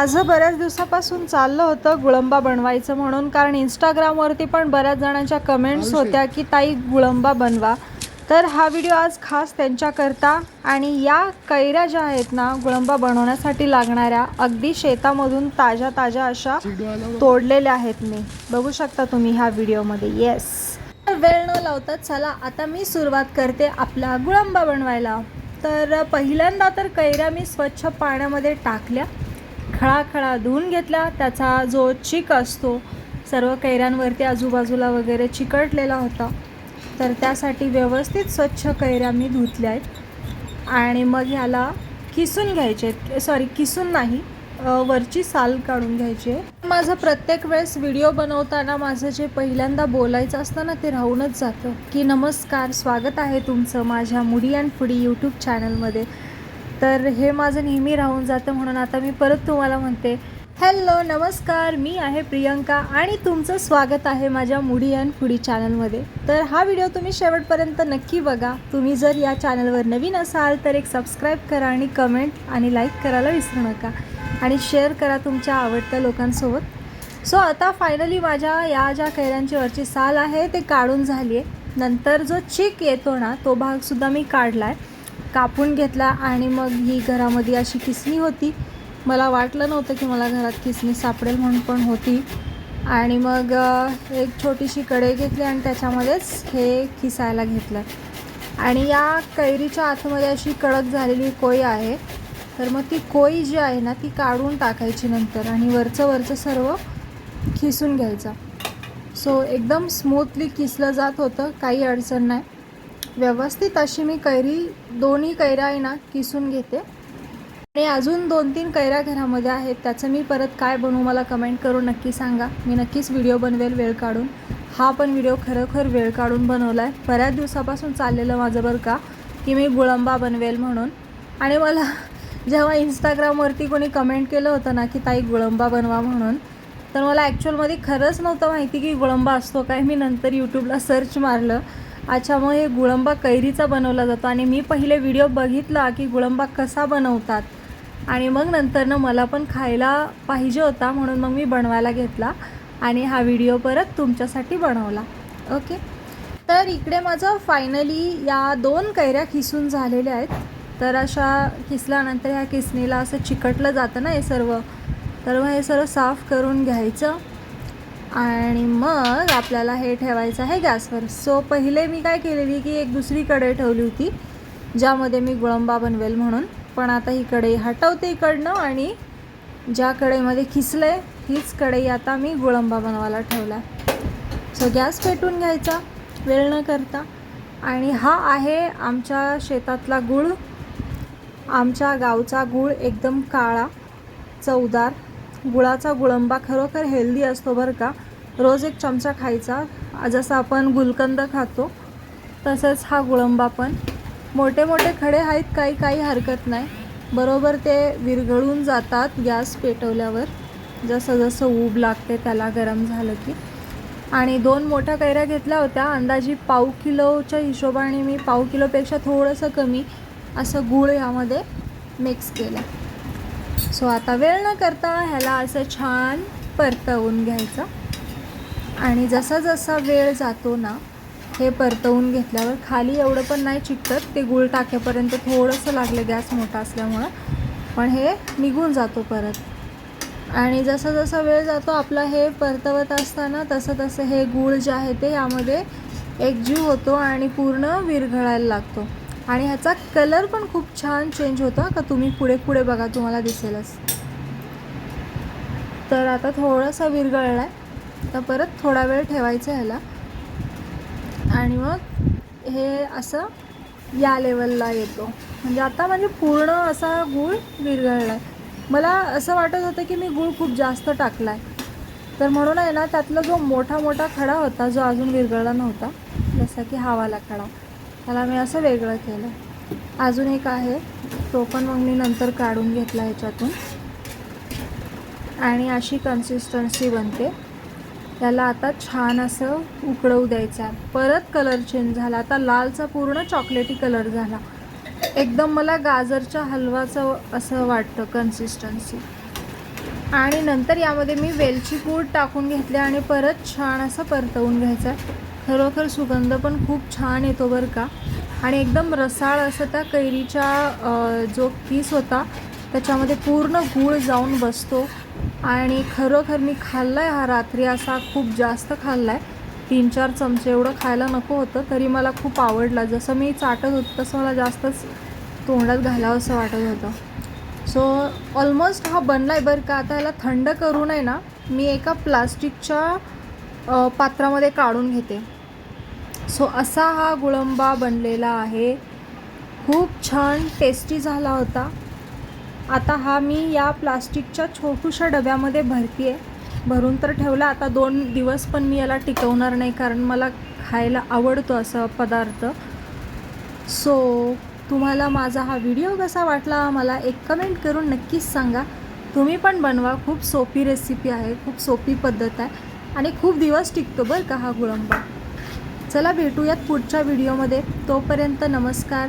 माझं बऱ्याच दिवसापासून चाललं होतं गुळंबा बनवायचं म्हणून कारण इंस्टाग्रामवरती पण बऱ्याच जणांच्या कमेंट्स होत्या की ताई गुळंबा बनवा. तर हा व्हिडिओ आज खास त्यांच्याकरता आणि या कैऱ्या ज्या आहेत ना गुळंबा बनवण्यासाठी लागणाऱ्या अगदी शेतामधून ताज्या ताज्या अशा तोडलेल्या आहेत मी. बघू शकता तुम्ही ह्या व्हिडिओमध्ये येस वेळ न लावता चला आता मी सुरुवात करते आपला गुळंबा बनवायला. तर पहिल्यांदा तर कैऱ्या मी स्वच्छ पाण्यामध्ये टाकल्या. खळाखळा धुवून घेतला. त्याचा जो चिक असतो सर्व कैऱ्यांवरती आजूबाजूला वगैरे चिकटलेला होता. तर त्यासाठी व्यवस्थित स्वच्छ कैऱ्या मी धुतल्या आहेत. आणि मग ह्याला किसून घ्यायचे सॉरी किसून नाही वरची साल काढून घ्यायची आहे. माझं प्रत्येक वेळेस व्हिडिओ बनवताना माझं जे पहिल्यांदा बोलायचं असतं ना ते राहूनच जातं. की नमस्कार स्वागत आहे तुमचं माझ्या मुडी अँड फुडी यूट्यूब चॅनलमध्ये. तर हे माझं नेहमी राहून जातं म्हणून आता मी परत तुम्हाला म्हणते हॅलो नमस्कार मी आहे प्रियंका आणि तुमचं स्वागत आहे माझ्या मुडी अँड फुडी चॅनलमध्ये. तर हा व्हिडिओ तुम्ही शेवटपर्यंत नक्की बघा. तुम्ही जर या चॅनलवर नवीन असाल तर एक सबस्क्राईब करा आणि कमेंट आणि लाईक करायला विसरू नका आणि शेअर करा तुमच्या आवडत्या लोकांसोबत. सो आता फायनली माझ्या या ज्या कैऱ्यांची वरची साल आहे ते काढून झाली आहे नंतर जो चिक येतो ना तो भागसुद्धा मी काढला आहे कापून घेतला आणि मग ही घरामध्ये अशी किसणी होती. मला वाटलं नव्हतं की मला घरात किसणी सापडेल म्हणून पण होती. आणि मग एक छोटीशी कढई घेतली आणि त्याच्यामध्येच हे किसायला घेतलं. आणि या कैरीच्या आतमध्ये अशी कडक झालेली कोई आहे. तर मग ती कोई जी आहे ना ती काढून टाकायची नंतर आणि वरचं वरचं सर्व खिसून घ्यायचं. सो एकदम स्मूथली किसलं जात होतं. काही अडचण नाही. व्यवस्थित अशी मी कैरी दोन्ही कैऱ्या आहे ना किसून घेते. आणि अजून दोन तीन कैऱ्या घरामध्ये आहेत त्याचं मी परत काय बनवू मला कमेंट करून नक्की सांगा. मी नक्कीच व्हिडिओ बनवेल वेळ काढून. हा पण व्हिडिओ खरोखर वेळ काढून बनवला आहे बऱ्याच दिवसापासून चाललेलं माझं बरं का की मी गुळंबा बनवेल म्हणून. आणि मला जेव्हा इंस्टाग्रामवरती कोणी कमेंट केलं होतं ना की ताई गुळंबा बनवा म्हणून तर मला ॲक्च्युअलमध्ये खरंच नव्हतं माहिती की गुळंबा असतो काय. मी नंतर यूट्यूबला सर्च मारलं. अच्छा मग हे गुळंबा कैरीचा बनवला जातो. आणि मी पहिले व्हिडिओ बघितला की गुळंबा कसा बनवतात. आणि मग नंतरनं मला पण खायला पाहिजे होता म्हणून मग मी बनवायला घेतला. आणि हा व्हिडिओ परत तुमच्यासाठी बनवला. ओके तर इकडे माझं फायनली या दोन कैऱ्या किसून झालेल्या आहेत. तर अशा किसल्यानंतर ह्या किसणीला असं चिकटलं जातं ना हे सर्व. तर मग हे सर्व साफ करून घ्यायचं. आणि मग आपल्याला हे ठेवायचं आहे गॅसवर. सो पहिले मी काय केलेली की एक दुसरी कढई ठेवली होती ज्यामध्ये मी गुळंबा बनवेल म्हणून. पण आता ही कढई हटवते इकडनं आणि ज्या कढईमध्ये खिसले हीच कढई आता मी गुळंबा बनवायला ठेवला. सो गॅस पेटून घ्यायचा वेळ न करता. आणि हा आहे आमच्या शेतातला गूळ. आमच्या गावचा गूळ एकदम काळा चवदार. गुळाचा गुळंबा खरोखर हेल्दी असतो बरं का. रोज एक चमचा खायचा. जसं आपण गुलकंद खातो तसंच हा गुळंबा पण. मोठे मोठे खडे आहेत काही काही हरकत नाही. बरोबर ते विरघळून जातात गॅस पेटवल्यावर. जसं जसं ऊब लागते त्याला गरम झालं की. आणि दोन मोठ्या कैऱ्या घेतल्या होत्या. अंदाजी पाव किलोच्या हिशोबाने मी पाव किलोपेक्षा थोडंसं कमी असं गूळ यामध्ये मिक्स केलं. सो आता वेळ न करता ह्याला असं छान परतवून घ्यायचं. आणि जसा जसा वेळ जातो ना हे परतवून घेतल्यावर खाली एवढं पण नाही चिकटत ते गुळ टाकेपर्यंत थोडंसं लागलं गॅस मोठा असल्यामुळं. पण हे निघून जातो परत. आणि जसा जसा वेळ जातो आपला हे परतवत असताना तसं तसं हे गूळ जे आहे ते यामध्ये एकजीव होतो आणि पूर्ण विरघळायला लागतो. आणि ह्याचा कलर पण खूप छान चेंज होता का तुम्ही पुढे पुढे बघा तुम्हाला दिसेलच. तर आता थोडासा विरघळला आहे तर परत थोडा वेळ ठेवायचा ह्याला. आणि मग हे असं या लेवलला येतो. म्हणजे आता म्हणजे पूर्ण असा गूळ विरघळला आहे मला असं वाटत होतं की मी गूळ खूप जास्त टाकला आहे तर म्हणून आहे ना त्यातला जो मोठा मोठा खडा होता जो अजून विरघळला नव्हता जसा की हावाला खडा. त्याला मी असं वेगळं केलं अजून एक आहे तो पण मग मी नंतर काढून घेतला ह्याच्यातून. आणि अशी कन्सिस्टन्सी बनते. त्याला आता छान असं उकळवू द्यायचं आहे. परत कलर चेंज झाला. आता लालचा पूर्ण चॉकलेटी कलर झाला. एकदम मला गाजरच्या हलवाचं असं वाटतं कन्सिस्टन्सी आणि नंतर यामध्ये मी वेलची पूड टाकून घेतले आणि परत छान असं परतवून घ्यायचं आहे. खरोखर सुगंध पण खूप छान येतो बरं का. आणि एकदम रसाळ असं त्या कैरीच्या जो पीस होता त्याच्यामध्ये पूर्ण गूळ जाऊन बसतो. आणि खरोखर मी खाल्ला आहे हा रात्री असा खूप जास्त खाल्ला आहे तीन चार चमचे एवढं खायला नको होतं तरी मला खूप आवडला. जसं मी चाटत होतं तसं मला जास्तच तोंडात घालावं असं वाटत होतं. सो ऑलमोस्ट हा बनला आहे बरं का. आता ह्याला थंड करू नये ना मी एका प्लास्टिकच्या पात्रामध्ये काढून घेते. सो असा हा गुळंबा बनलेला आहे. खूप छान टेस्टी झाला होता. आता हा मी या प्लास्टिकच्या छोटूशा डब्यामध्ये भरते आहे भरून तर ठेवला आता दोन दिवस पण मी याला टिकवणार नाही कारण मला खायला आवडतो असा पदार्थ. सो तुम्हाला माझा हा व्हिडिओ कसा वाटला मला एक कमेंट करून नक्कीच सांगा. तुम्ही पण बनवा खूप सोपी रेसिपी आहे खूप सोपी पद्धत आहे. आणि खूप दिवस टिकतो बरं का हा गुळंबा. चला भेटूयात पुढच्या व्हिडिओमध्ये. तोपर्यंत नमस्कार.